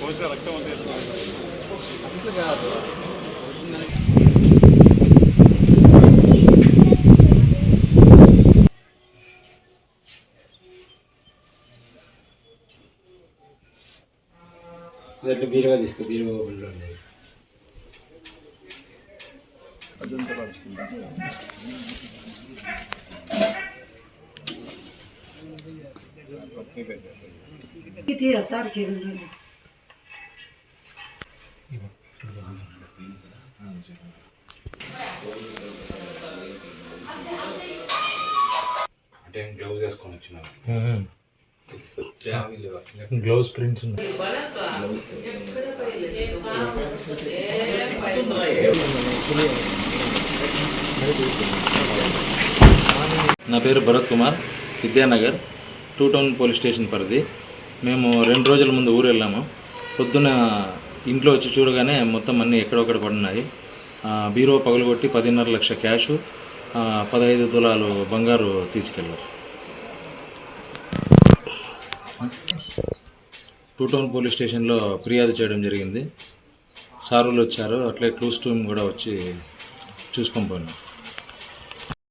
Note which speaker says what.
Speaker 1: పోసిన రక్తం అంతే
Speaker 2: అట్లా కాదు అట్లా బీరువా తీసుకో బీరువా ఓపెన్లో ఉండేది
Speaker 1: అదంతా పడుచుకుంటా పక్కనే పెట్టారు
Speaker 3: किती सार केलं
Speaker 2: అంటే గ్లౌజ్ వేసుకొని వచ్చినావు
Speaker 4: గ్లౌస్ ప్రింట్స్ ఉన్నాయి. నా పేరు Bharat Kumar Vidyanagar two town police station పరిధి. మేము రెండు రోజుల ముందు ఊరు వెళ్ళాము. పొద్దున ఇంట్లో వచ్చి చూడగానే మొత్తం అన్నీ ఎక్కడొక్కడ పడున్నాయి. బీరో బీరువా పగలగొట్టి పదిన్నర లక్ష క్యాష్ పదహైదు తులాలు బంగారు తీసుకెళ్ళారు. టూ టౌన్ పోలీస్ స్టేషన్లో ఫిర్యాదు చేయడం జరిగింది. సారులు వచ్చారు అట్లే క్లూస్ టీమ్ కూడా వచ్చి చూసుకొని పోయినాం